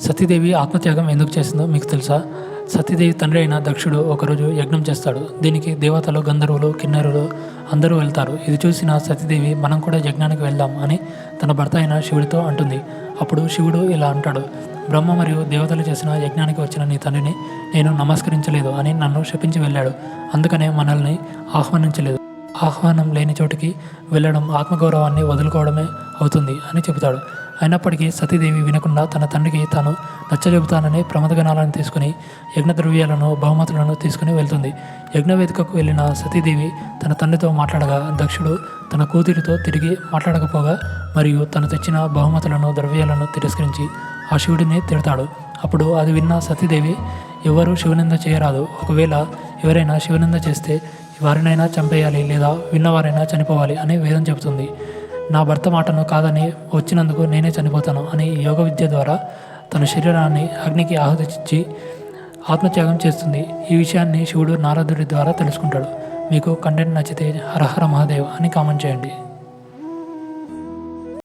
సతీదేవి ఆత్మత్యాగం ఎందుకు చేసిందో మీకు తెలుసా? సతీదేవి తండ్రి అయిన దక్షుడు ఒకరోజు యజ్ఞం చేస్తాడు. దీనికి దేవతలు గంధర్వులు కిన్నెరులు అందరూ వెళ్తారు. ఇది చూసిన సతీదేవి మనం కూడా యజ్ఞానికి వెళ్దాం అని తన భర్త అయిన శివుడితో అంటుంది. అప్పుడు శివుడు ఇలా అంటాడు బ్రహ్మ మరియు దేవతలు చేసిన యజ్ఞానికి వచ్చిన నీ తండ్రిని నేను నమస్కరించలేదు అని నన్ను శపించి వెళ్ళాడు. అందుకనే మనల్ని ఆహ్వానించలేదు. ఆహ్వానం లేని చోటికి వెళ్ళడం ఆత్మగౌరవాన్ని వదులుకోవడమే అవుతుంది అని చెబుతాడు. అయినప్పటికీ సతీదేవి వినకుండా తన తండ్రికి తాను నచ్చజెబుతానని ప్రమదగణాలను తీసుకుని యజ్ఞ ద్రవ్యాలను బహుమతులను తీసుకుని వెళ్తుంది. యజ్ఞవేదికకు వెళ్ళిన సతీదేవి తన తండ్రితో మాట్లాడగా దక్షుడు తన కూతురితో తిరిగి మాట్లాడకపోగా మరియు తను తెచ్చిన బహుమతులను ద్రవ్యాలను తిరస్కరించి ఆ శివుడిని తిడతాడు. అప్పుడు అది విన్న సతీదేవి ఎవరు శివనింద చేయరాదు. ఒకవేళ ఎవరైనా శివనింద చేస్తే వారినైనా చంపేయాలి లేదా విన్నవారైనా చనిపోవాలి అని వేదం చెబుతుంది. నా భర్త మాటను కాదని వచ్చినందుకు నేనే చనిపోతాను అని యోగ విద్య ద్వారా తన శరీరాన్ని అగ్నికి ఆహుతిచ్చి ఆత్మత్యాగం చేస్తుంది. ఈ విషయాన్ని శివుడు నారదుడి ద్వారా తెలుసుకుంటాడు. మీకు కంటెంట్ నచ్చితే హరహర మహాదేవ్ అని కామెంట్ చేయండి.